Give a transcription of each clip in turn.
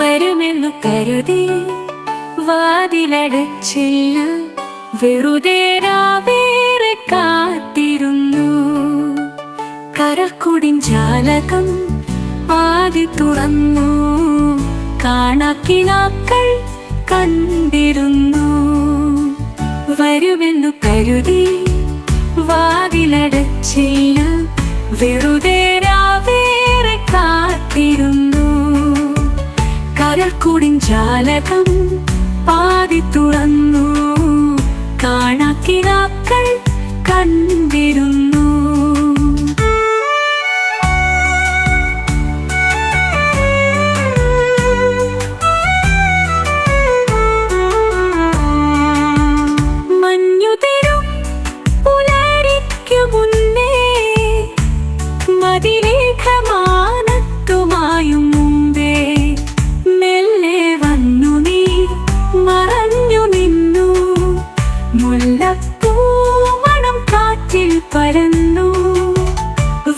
വരുമെന്നു കരുതി വാതിലടച്ചില്ല. വെറുതെ രാവേറെ കാത്തിരുന്നു. കരക്കുടിൻ ജാലകം ആദ്യ തുറന്നു. കാണാക്കിനാക്കൾ കണ്ടിരുന്നു. വരുമെന്നു കരുതി വാതിലടച്ചില്ല. വെറുതെ രാവേറെ കാത്തിരുന്നു. കരൽക്കൂടിൻ ജാലകം പാതി തുറന്നു.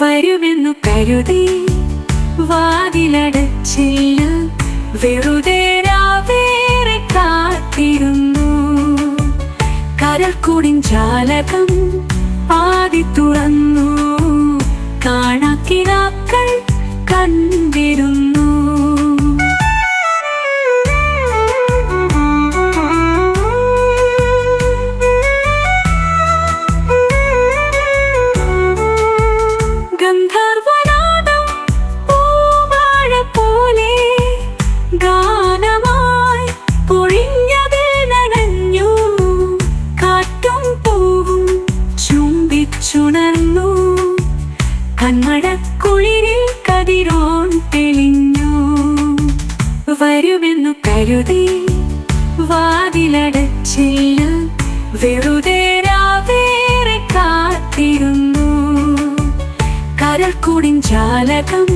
വരുമെന്നു കരുതി വാതിലടച്ചില്ല വെറുതെ രാവേറെ കാത്തിരുന്നു. കരൽക്കൂടിൻ ജാലകം ആദി തുറന്നു. ചുംബിച്ചുണർന്നു കന്മടക്കുളിരിൽ കതിരോൺ തെളിഞ്ഞു. വരുമെന്നു കരുതി വാതിലടച്ചില്ല. വെറുതെ രാവേറെ കാത്തിരുന്നു. കരൽക്കൂടിൻ ജാലകം